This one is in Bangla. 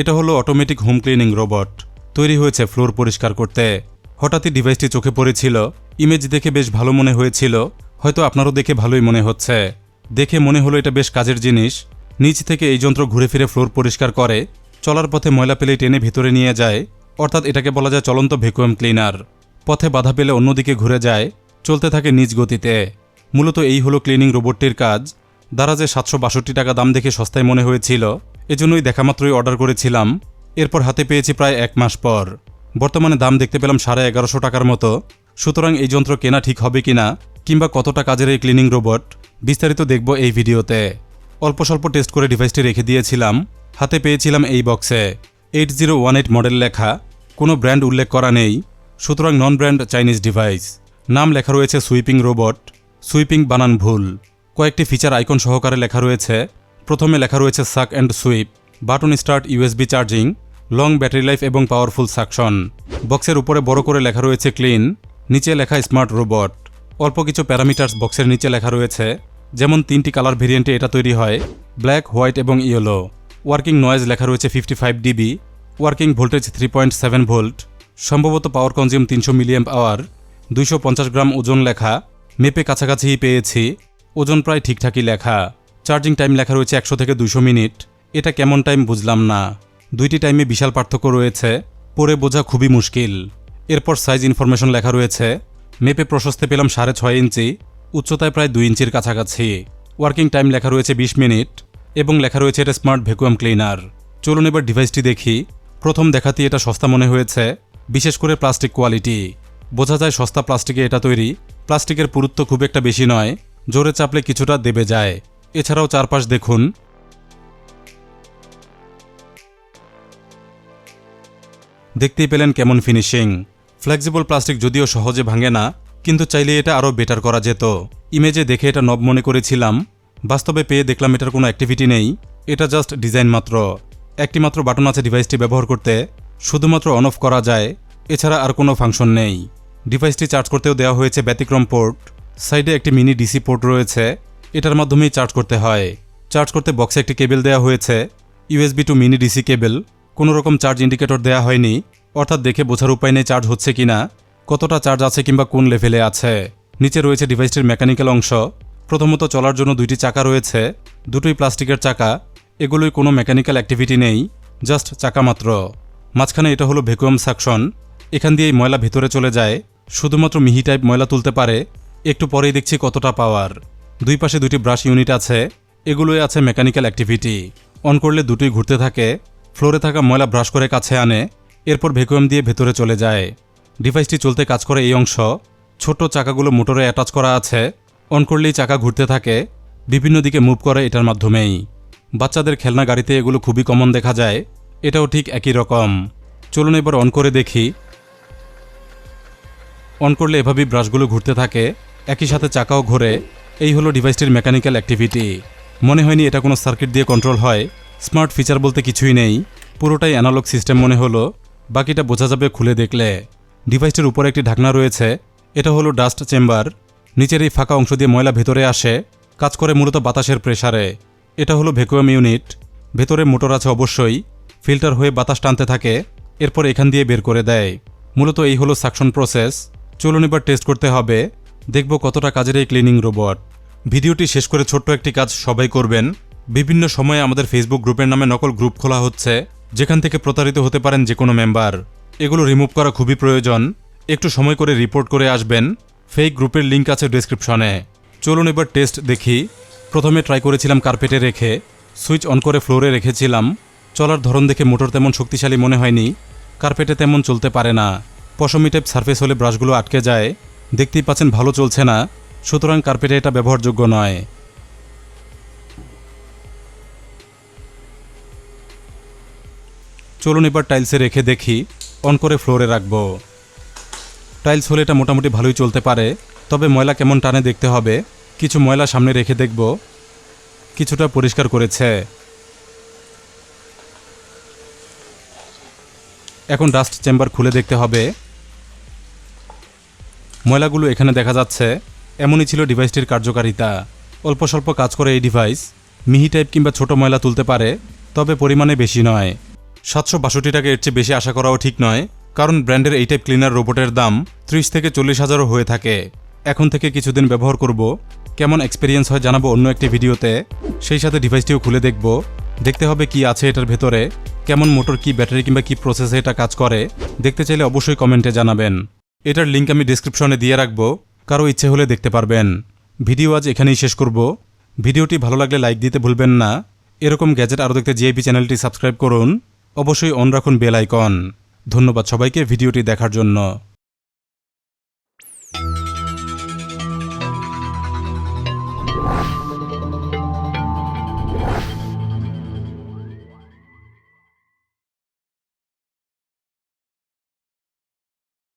এটা হলো অটোমেটিক হোম ক্লিনিং রোবট তৈরি হয়েছে ফ্লোর পরিষ্কার করতে। হঠাৎই ডিভাইসটি চোখে পড়েছিল। ইমেজ দেখে বেশ ভালো মনে হয়েছিল। হয়তো আপনারও দেখে ভালোই মনে হচ্ছে। দেখে মনে হলো এটা বেশ কাজের জিনিস। নিচ থেকে এই যন্ত্র ঘুরে ফিরে ফ্লোর পরিষ্কার করে। চলার পথে ময়লা পেলে টেনে ভেতরে নিয়ে যায়। অর্থাৎ এটাকে বলা যায় চলন্ত ভ্যাকুয়াম ক্লিনার পথে বাধা পেলে অন্যদিকে ঘুরে যায়। চলতে থাকে নিজ গতিতে। মূলত এই হলো ক্লিনিং রোবটটির কাজ। দ্বারা যে সাতশো বাষট্টি টাকা দাম দেখে সস্তায় মনে হয়েছিল। এজন্যই দেখামাত্রই অর্ডার করেছিলাম। এরপর হাতে পেয়েছি প্রায় এক মাস পর। বর্তমানে দাম দেখতে পেলাম সাড়ে এগারোশো টাকার মতো। সুতরাং এই যন্ত্র কেনা ঠিক হবে কিনা, কিংবা কতটা কাজের এই ক্লিনিং রোবট বিস্তারিত দেখব এই ভিডিওতে। অল্প স্বল্প টেস্ট করে ডিভাইসটি রেখে দিয়েছিলাম। হাতে পেয়েছিলাম এই বক্সে eight zero one eight model লেখা। কোনো ব্র্যান্ড উল্লেখ করা নেই। সুতরাং নন ব্র্যান্ড চাইনিজ ডিভাইস নাম লেখা রয়েছে সুইপিং রোবট সুইপিং বানান ভুল কয়েকটি ফিচার আইকন সহকারে লেখা রয়েছে। প্রথমে লেখা রয়েছে suck and sweep, button start USB charging, long battery life এবং পাওয়ারফুল সাকশন। বক্সের উপরে বড় করে লেখা রয়েছে ক্লিন, নিচে লেখা স্মার্ট রোবট। অল্প কিছু প্যারামিটার্স বক্সের নিচে লেখা রয়েছে, যেমন তিনটি কালার ভেরিয়েন্টে এটা তৈরি হয়, ব্ল্যাক, হোয়াইট এবং ইয়েলো। ওয়ার্কিং নয়েজ লেখা রয়েছে fifty five dB, working voltage three point seven volt, সম্ভবত পাওয়ার কনজিউম তিনশো মিলিয়াম আওয়ার, দুইশো পঞ্চাশ গ্রাম ওজন লেখা, মেপে কাছাকাছিই পেয়েছি, ওজন প্রায় ঠিকঠাকই লেখা। চার্জিং টাইম লেখা রয়েছে একশো থেকে দুশো মিনিট। এটা কেমন টাইম বুঝলাম না। দুইটি টাইমে বিশাল পার্থক্য রয়েছে পরে বোঝা খুবই মুশকিল। এরপর সাইজ ইনফরমেশন লেখা রয়েছে, মেপে প্রশস্তে পেলাম সাড়ে ছয় ইঞ্চি, উচ্চতায় প্রায় দুই ইঞ্চির কাছাকাছি। ওয়ার্কিং টাইম লেখা রয়েছে বিশ মিনিট, এবং লেখা রয়েছে এটা স্মার্ট ভ্যাকুয়াম ক্লিনার। চলুন এবার ডিভাইসটি দেখি। প্রথম দেখাতেই এটা সস্তা মনে হয়েছে, বিশেষ করে প্লাস্টিক কোয়ালিটি। বোঝা যায় সস্তা প্লাস্টিকে এটা তৈরি, প্লাস্টিকের পুরুত্ব খুব একটা বেশি নয়, জোরে চাপলে কিছুটা দেবে যায়। এছাড়াও চারপাশ দেখুন। দেখতেই পেলেন কেমন ফিনিশিং ফ্লেক্সিবল প্লাস্টিক যদিও সহজে ভাঙে না, কিন্তু চাইলে এটা আরও বেটার করা যেত। ইমেজে দেখে এটা নব মনে করেছিলাম। বাস্তবে পেয়ে দেখলাম এটার কোনো অ্যাক্টিভিটি নেই। এটা জাস্ট ডিজাইন মাত্র। একটি মাত্র বাটন আছে ডিভাইসটি ব্যবহার করতে। শুধুমাত্র অন অফ করা যায়। এছাড়া আর কোনো ফাংশন নেই। ডিভাইসটি চার্জ করতেও দেওয়া হয়েছে ব্যতিক্রম পোর্ট সাইডে একটি মিনি ডিসি পোর্ট রয়েছে। এটার মাধ্যমেই চার্জ করতে হয়। চার্জ করতে বক্সে একটি কেবল দেওয়া হয়েছে, USB to mini DC cable. কোনো রকম চার্জ ইন্ডিকেটর দেওয়া হয়নি, অর্থাৎ দেখে বোঝার উপায় নেই চার্জ হচ্ছে কিনা, কতটা চার্জ আছে কিংবা কোন লেভেলে আছে। নিচে রয়েছে ডিভাইসটির মেকানিক্যাল অংশ। প্রথমত চলার জন্য দুইটি চাকা রয়েছে, দুটোই প্লাস্টিকের চাকা, এগুলোই কোনো মেকানিক্যাল অ্যাক্টিভিটি নেই, জাস্ট চাকা মাত্র। মাঝখানে এটা হলো ভ্যাকুয়াম সাকশন। এখান দিয়েই ময়লা ভেতরে চলে যায়, শুধুমাত্র মিহি টাইপ ময়লা তুলতে পারে, একটু পরেই দেখছি কতটা পাওয়ার। দুই পাশে দুটি ব্রাশ ইউনিট আছে, এগুলোই আছে মেকানিক্যাল অ্যাক্টিভিটি। অন করলে দুটোই ঘুরতে থাকে, ফ্লোরে থাকা ময়লা ব্রাশ করে কাছে আনে, এরপর ভ্যাকুয়াম দিয়ে ভেতরে চলে যায়। ডিভাইসটি চলতে কাজ করে এই অংশ। ছোট চাকাগুলো মোটরে অ্যাটাচ করা আছে। অন করলেই চাকা ঘুরতে থাকে। বিভিন্ন দিকে মুভ করে এটার মাধ্যমেই। বাচ্চাদের খেলনা গাড়িতে এগুলো খুবই কমন দেখা যায়। এটাও ঠিক একই রকম। চলুন এবার অন করে দেখি। অন করলে এভাবেই ব্রাশগুলো ঘুরতে থাকে। একই সাথে চাকাও ঘোরে। এই হলো ডিভাইসটির মেকানিক্যাল অ্যাক্টিভিটি মনে হয়নি এটা কোনো সার্কিট দিয়ে কন্ট্রোল হয়। স্মার্ট ফিচার বলতে কিছুই নেই। পুরোটাই অ্যানালগ সিস্টেম মনে হলো। বাকিটা বোঝা যাবে খুলে দেখলে। ডিভাইসটির উপরে একটি ঢাকনা রয়েছে। এটা হলো ডাস্ট চেম্বার নিচের এই ফাঁকা অংশ দিয়ে ময়লা ভেতরে আসে। কাজ করে মূলত বাতাসের প্রেসারে এটা হলো ভ্যাকুয়াম ইউনিট ভেতরে মোটর আছে অবশ্যই। ফিল্টার হয়ে বাতাস টানতে থাকে। এরপর এখান দিয়ে বের করে দেয়। মূলত এই হলো সাকশন প্রসেস চলুন এবার টেস্ট করতে হবে। দেখব কতটা কাজের এই ক্লিনিং রোবট ভিডিওটি শেষ করে ছোট্ট একটি কাজ সবাই করবেন। বিভিন্ন সময়ে আমাদের ফেসবুক গ্রুপের নামে নকল গ্রুপ খোলা হচ্ছে, যেখান থেকে প্রতারিত হতে পারেন যে কোনো মেম্বার। এগুলো রিমুভ করা খুবই প্রয়োজন। একটু সময় করে রিপোর্ট করে আসবেন। ফেক গ্রুপের লিঙ্ক আছে ডেসক্রিপশনে। চলুন এবার টেস্ট দেখি। প্রথমে ট্রাই করেছিলাম কার্পেটে রেখে, সুইচ অন করে ফ্লোরে রেখেছিলাম। চলার ধরন দেখে মোটর তেমন শক্তিশালী মনে হয়নি। কার্পেটে তেমন চলতে পারে না। পশমি টাইপ সারফেস হলে ব্রাশগুলো আটকে যায়। দেখতেই পাচ্ছেন ভালো চলছে না। সুতরাং কার্পেটে এটা ব্যবহারযোগ্য নয়। চলুন এবার টাইলসে রেখে দেখি, অন করে ফ্লোরে রাখব। টাইলস হলে এটা মোটামুটি ভালোই চলতে পারে, তবে ময়লা কেমন টানে দেখতে হবে, কিছু ময়লা সামনে রেখে দেখব। কিছুটা পরিষ্কার করেছে। এখন ডাস্ট চেম্বার খুলে দেখতে হবে। ময়লাগুলো এখানে দেখা যাচ্ছে। এমনই ছিল ডিভাইসটির কার্যকারিতা। অল্প স্বল্প কাজ করে এই ডিভাইস, মিহি টাইপ কিংবা ছোট ময়লা তুলতে পারে, তবে পরিমাণে বেশি নয়। সাতশো বাষট্টি টাকা এর চেয়ে বেশি আশা করাও ঠিক নয়, কারণ ব্র্যান্ডের এই টাইপ ক্লিনার রোবটের দাম ত্রিশ থেকে চল্লিশ হাজারও হয়ে থাকে। এখন থেকে কিছুদিন ব্যবহার করব, কেমন এক্সপিরিয়েন্স হয় জানাব অন্য একটি ভিডিওতে। সেই সাথে ডিভাইসটিও খুলে দেখব, দেখতে হবে কি আছে এটার ভেতরে, কেমন মোটর কি ব্যাটারি কিংবা কি প্রসেসে এটা কাজ করে, দেখতে চাইলে অবশ্যই কমেন্টে জানাবেন। এটার লিঙ্ক আমি ডিসক্রিপশনে দিয়ে রাখব। কারও ইচ্ছে হলে দেখতে পারবেন। ভিডিও আজ এখানেই শেষ করব। ভিডিওটি ভালো লাগলে লাইক দিতে ভুলবেন না। এরকম গ্যাজেট আরও দেখতে জিআইপি চ্যানেলটি সাবস্ক্রাইব করুন। অবশ্যই অন রাখুন বেল আইকন। ধন্যবাদ সবাইকে ভিডিওটি দেখার জন্য।